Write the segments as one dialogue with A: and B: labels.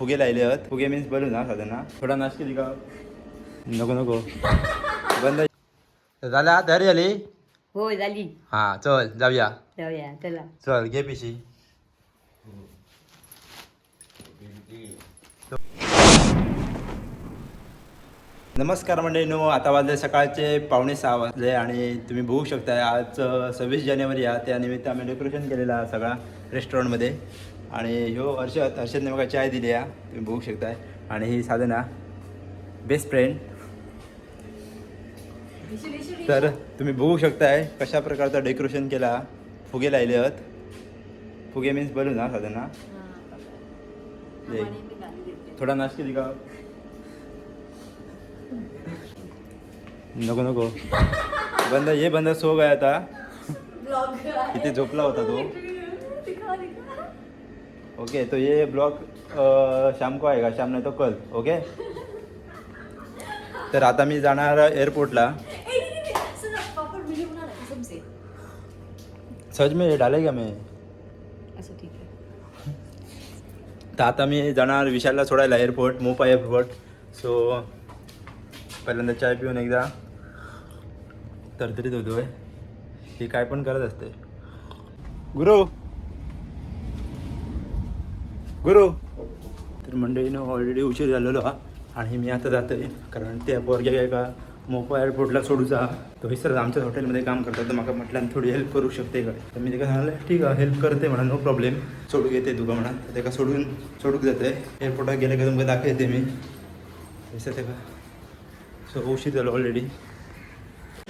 A: फुगे लायले आहेत फुगे मीन्स बलून ना साधारण थोडा नाश केली का? नको नको. बंद झाल्या तयारी झाली?
B: हो झाली.
A: हा चल जाऊया.
B: जाऊया चला.
A: चल घे पिशी. नमस्कार मंडळीनो आता वाजले सकाळचे पावणे सहा वाजले आणि तुम्ही बघू शकताय आज सव्वीस जानेवारी आहे. त्यानिमित्त आम्ही डेकोरेशन केलेलं आहे सगळा रेस्टॉरंटमध्ये आणि ह्यो हर्षद हर्षदने बघा चाय दिली आहे तुम्ही बघू शकताय. आणि ही साधना बेस्ट फ्रेंड तर तुम्ही बघू शकताय कशा प्रकारचं डेकोरेशन केला फुगे लायले आहेत फुगे मीन्स बलून ना साधना. थोडा नाश केली का? नको नको. बंद ये बंद सो गया आता इथे झोपला होता तो. ओके तो ये ब्लॉग शाम को आएगा शाम नाही तो कल ओके? तर आता मी जाणार एअरपोर्टला. सच में डालेगा मैं?
B: असं ठीक आहे
A: तर आता मी जाणार विशालला सोडायला एअरपोर्ट मोपा एअरपोर्ट. सो पहिल्यांदा चाय पिऊन एकदा. तरतरीत होतोय. ही काय पण करत असते. गुरु! गुरु. तर मंडळीनं ऑलरेडी उशीर झालेलो हा. आणि मी आता जातोय कारण त्या पोरग्या काय का मोपा एअरपोर्टला सोडूचा तो सर आमच्याच हॉटेलमध्ये काम करतात तर म्हाका म्हटल्यान थोडी हेल्प करू शकते का? तर मी त्याला सांगलं ठीक आहे हेल्प करते म्हणा नो प्रॉब्लेम सोडू घेते तुका म्हणा. तर त्याका सोडून सोडूक जाते एअरपोर्टात गेले का तुमका दाखवते मी. सर त्याका सो उशीर झालो ऑलरेडी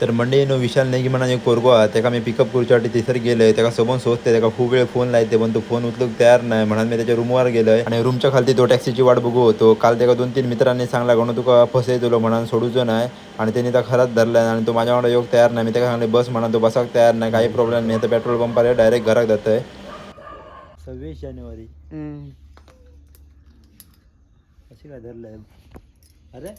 A: तर मंडे नो विशाल नाही की म्हणा एक पोरगो हा त्याका मी पिकअप करूच्यासाठी थंयसर गेलोय. त्याका सोबत सोचते त्याका खूप वेळ फोन लायते पण तो फोन उचलूक तयार नाही. म्हणून मी त्याच्या रूमवर गेलोय. आणि रूमच्या खालती तो टॅक्सीची वाट बघू होतो. काल त्याका दोन तीन मित्रांनी सांगला म्हणून तुका फसयतलो म्हणून सोडूचो नाही. आणि त्यांनी त्या खरंच धरलाय आणि तो माझ्याकडे योग तयार नाही. मी त्याला सांगले बस म्हणा तो बसाक तयार नाही. काही प्रॉब्लेम नाही. तर पेट्रोल पंपार डायरेक्ट घरात जातोय. सव्वीस जानेवारी. कशी काय धरलंय? अरे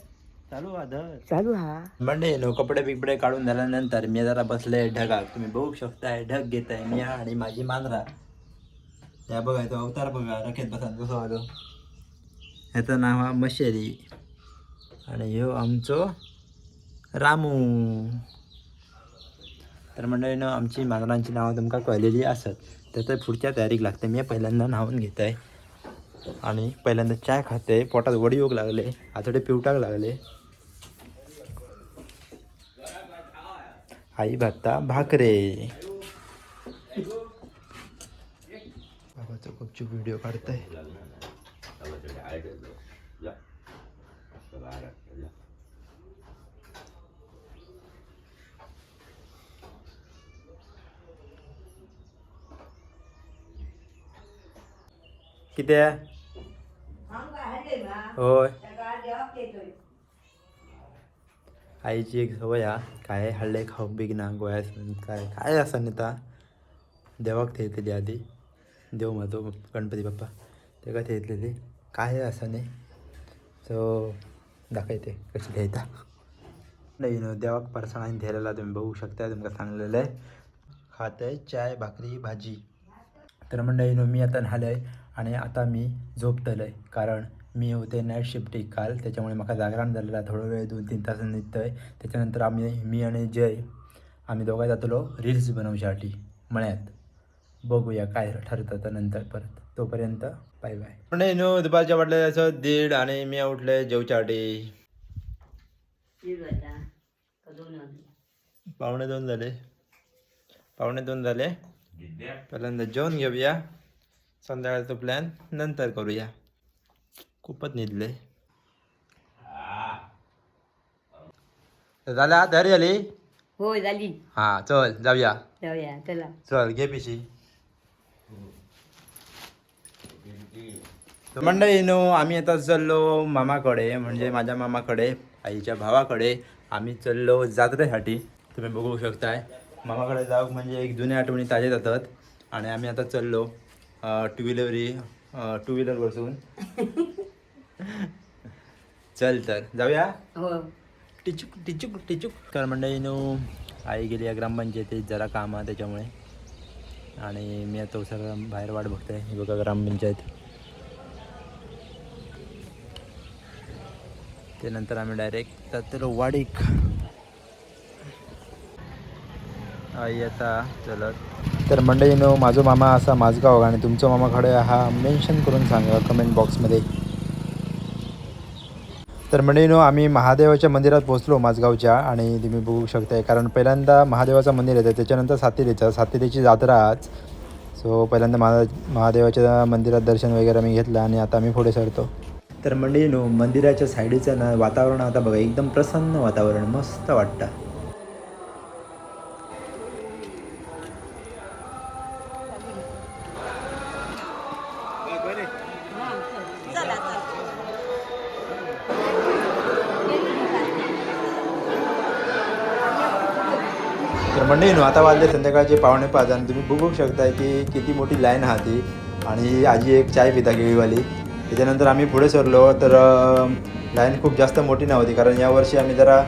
A: चालू धर.
B: चालू हा.
A: मंडे नो कपडे बिपडे काढून झाल्यानंतर मी जरा बसले ढगात तुम्ही बघू शकताय ढग घेत आहे मी आणि माझी मांजरा. त्या बघा तो अवतार बघा रखेत बसा कसं आलो ह्याचं नाव हा मशेरी. आणि ह्यो आमचो रामू. तर मंडळीनं आमची मांजरांची नावं तुमका कळलेली असत. तर ते पुढच्या तयारीक लागते. मी पहिल्यांदा न्हावून घेत आहे आणि पहिल्यांदा चाय खाते. पोटात वडी योग लागले. आतडे पिवटाक लागले. आई भाता भाकरे बाबाचा गुपचूप व्हिडिओ काढताय? किती आहे? होय. आईची एक सवय हा. काय हल्ले खाऊ बीग ना गोयास काय काय असं नेता देवाक थेतली आधी. देव म्हणतो गणपती बाप्पा तेका थेतलेली काय असं नाही सो दाखवते कशी घ्यायचा नाही नो देवाक परसणाने धरलेला तुम्ही बघू शकता तुमका सांगलेलं आहे. चाय भाकरी भाजी. तर मंडळी नो मी आता न्हालंय आणि आता मी झोपतलंय. कारण मी होते नाईट शिफ्ट एक काल. त्याच्यामुळे मला जागरण झालेला थोडा वेळ दोन तीन तास निघतोय. त्याच्यानंतर आम्ही मी आणि जय आम्ही दोघा जातलो रील्स बनवण्यासाठी मळ्यात. बघूया काय ठरतं तर नंतर परत. तोपर्यंत बाय बाय म्हणजे नो दुपारच्या वाटलं असं दीड आणि मी उठले जेवच्यासाठी. पावणे दोन झाले. पावणे दोन झाले. पहिल्यांदा जेवण घेऊया. संध्याकाळचा प्लॅन नंतर करूया. खूपच निधले झाल्या तयारी झाली?
B: हो झाली.
A: हा चल जाऊया.
B: जाऊया चला.
A: चल घे पिशी. मंडळी नो आम्ही आता चाललो मामाकडे म्हणजे माझ्या मामाकडे आईच्या भावाकडे. आम्ही चाललो जात्रेसाठी. तुम्ही बघू शकताय. मामाकडे जाऊ म्हणजे एक जुन्या आठवणी ताजे जातात. आणि आम्ही आता चाललो टू व्हीलरवरी टू व्हीलर बसून. चल तर जाऊया?
B: हो.
A: टिचूक टिचूक टिचूक. तर मंडळी नो आई गेली या ग्रामपंचायतीत जरा काम आहे त्याच्यामुळे. आणि मी आता सगळं बाहेर वाट बघतोय. ही बघा ग्रामपंचायत. त्यानंतर आम्ही डायरेक्ट जातलो वाडीक. आई आता चलत. तर मंडळीनो माझो मामा असा माझगाव आणि तुमचा मामाकडे हा मेन्शन करून सांगा कमेंट बॉक्समध्ये तर मंडळीनो आम्ही महादेवाच्या मंदिरात पोहोचलो माझगावच्या आणि तुम्ही बघू शकताय कारण पहिल्यांदा महादेवाचं मंदिर येतं त्याच्यानंतर सातेरीचं. सातेरीची जात्रा आज. सो पहिल्यांदा महा महादेवाच्या मंदिरात दर्शन वगैरे मी घेतलं आणि आता आम्ही पुढे सरतो. तर मंडळीनो मंदिराच्या साईडचं ना वातावरण आता बघा एकदम प्रसन्न वातावरण मस्त वाटतं. तर मंडळी आता वाजले संध्याकाळचे पावणे पाच आणि तुम्ही बघू शकताय की किती मोठी लाईन हा ती. आणि आजी एक चाय पिता केळीवाली. त्याच्यानंतर आम्ही पुढे सरलो तर लाईन खूप जास्त मोठी नव्हती कारण यावर्षी आम्ही जरा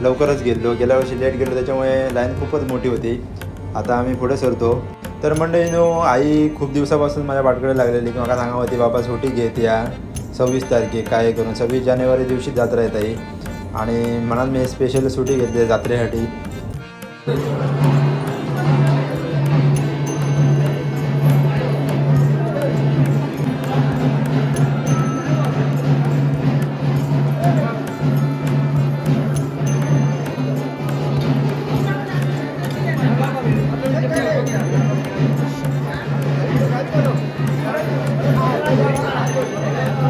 A: लवकरच गेलो. गेल्या वर्षी लेट गेलो त्याच्यामुळे लाईन खूपच मोठी होती. आता आम्ही पुढे सरतो. तर मंडळीनो आई खूप दिवसापासून माझ्या पाठकडे लागलेली की मला सांगा होती बाबा सुट्टी घेत या. सव्वीस तारखे काय करून सव्वीस जानेवारी दिवशी जत्रा येत आहे. आणि म्हणून मी स्पेशल सुट्टी घेतली जत्रेसाठी. Thank you.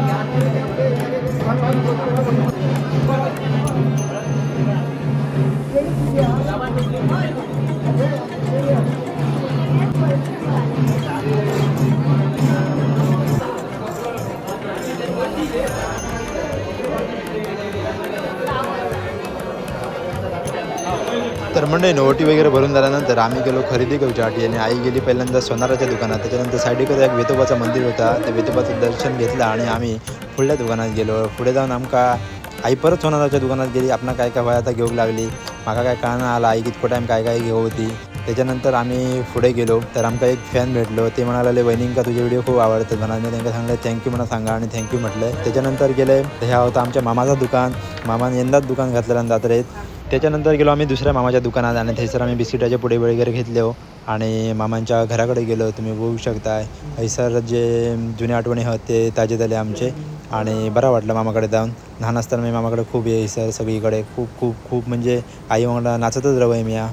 A: तर मंडळी ओटी वगैरे भरून झाल्यानंतर आम्ही गेलो खरेदी करूच्यासाठी आणि आई गेली पहिल्यांदा सोनाराच्या दुकानात. त्याच्यानंतर साईडकडे एक वेतोबाचं मंदिर होता. त्या वेतोबाचं दर्शन घेतलं आणि आम्ही पुढल्या दुकानात गेलो. पुढे जाऊन आमका आई परत सोनाराच्या दुकानात गेली. आपण काय काय वय आता घेऊ लागली. माका काय कळना आला आई कितको टाईम काय काय घेऊ होती. त्याच्यानंतर आम्ही पुढे गेलो. तर आमका एक फॅन भेटलो. ते म्हणाले वहिनींका तुझे व्हिडिओ खूप आवडतात. म्हणा मी त्यांना सांगलं थँक्यू म्हणा सांगा आणि थँक्यू म्हटलं. त्याच्यानंतर गेले. ह्या होता आमच्या मामाचं दुकान. मामाने यंदाच दुकान घातलेलं जात्रेत त्याच्यानंतर गेलो आम्ही दुसऱ्या मामाच्या दुकानात आणि थैसर आम्ही बिस्किटाचे पुढे वगैरे घेतले हो. आणि मामांच्या घराकडे गेलो तुम्ही बघू शकताय. हैसर जे जुन्या आठवणी आहेत ते ताजे झाले आमचे. आणि बरं वाटलं मामाकडे जाऊन. लहान असताना मी मामाकडे खूप ये सर सगळीकडे. खूप खूप खूप म्हणजे आई मला नाचतच रवं आहे मी या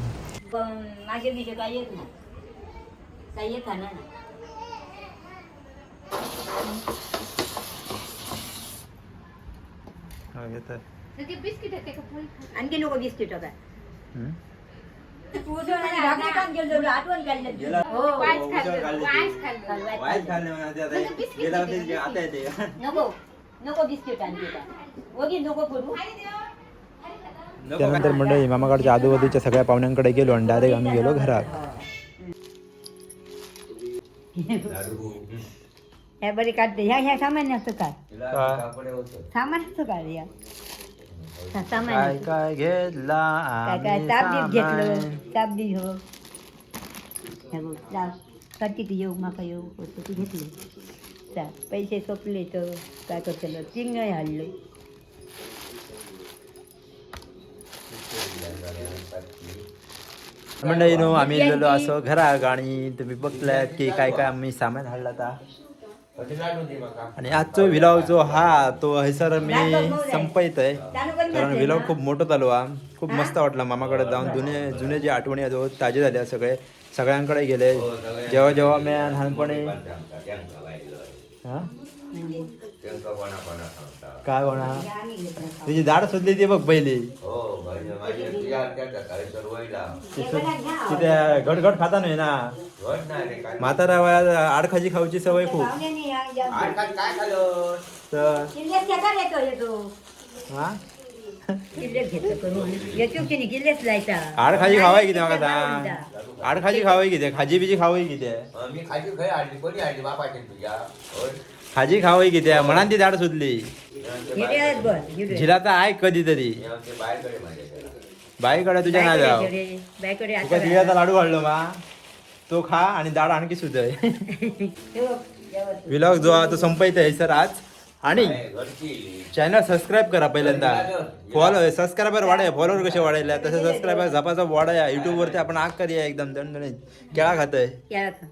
B: पण आणखी नको बिस्किट काय आठवण काढलं हो नको नको बिस्किट आणखी काय वगी नको करू.
A: त्यानंतर मंडळी मामाकडच्या आजूबाजूच्या सगळ्या पाहुण्यांकडे गेलो आणि डायरेक्ट आम्ही गेलो घरात.
B: ह्या बरी काढते. ह्या ह्या सामान्य असतं काय? सामान असतं काय या
A: काय
B: असतं.
A: काय घेतला
B: काय काय
A: आम्ही
B: ताबडीत घेतलं
A: सामान.
B: ताबडीत हो हे बघ, जा. करते ती येऊ माका येऊ होतं ती घेतली चा पैसे सोपले तर काय करतलं चिंग हाडलं
A: मंडळी नो आम्ही गेलो असं घराक आणि तुम्ही बघलात की काय काय आम्ही सामान हाडला आता आणि आजचो विलाव जो हा तो हैसर मी संपयत आहे. कारण विलाव खूप मोठं चालू हा खूप मस्त वाटला मामाकडे जाऊन. जुने जुने जे आठवणी आहेत हो, ताजे झाले सगळे. सगळ्यांकडे गेले. जेव्हा जेव्हा मी लहानपणी हा? काय होणार तुझी दाढ सुचली ती बघ पहिली. तिथे घटघट खाता नाही ना. म्हातारा वयात आडखाजी खाऊची सवय खूप. तर हा आडखाजी खावाय किती म्हाका सांग आडखाजी खावाय किती? खाजी बिजी खावाय किती. खाजी खावाय किती? म्हणान ती दाढ सुचली
B: हिरे.
C: झिलाचा
A: आहे कधीतरी
C: मी आमच्या बाहेरकडे माझ्याकडे
A: बाईकडे तुझ्या नाही जाव तुका
B: आता
A: तिळाचा लाडू घाललो मा? तो खा आणि दाढ आणखी
B: जेवण.
A: विलॉग जो हा तो संपयत आहे सर आज. आणि चॅनल सबस्क्राईब करा पहिल्यांदा. फॉलो सबस्क्रायबर वाढाय फॉलोवर कसे वाढायला? तसं सबस्क्रायबर झपाचा वाढाया. युट्यूब वरती आपण आग करूया एकदम दणदणीत. केळा खातोय.
B: याला खा.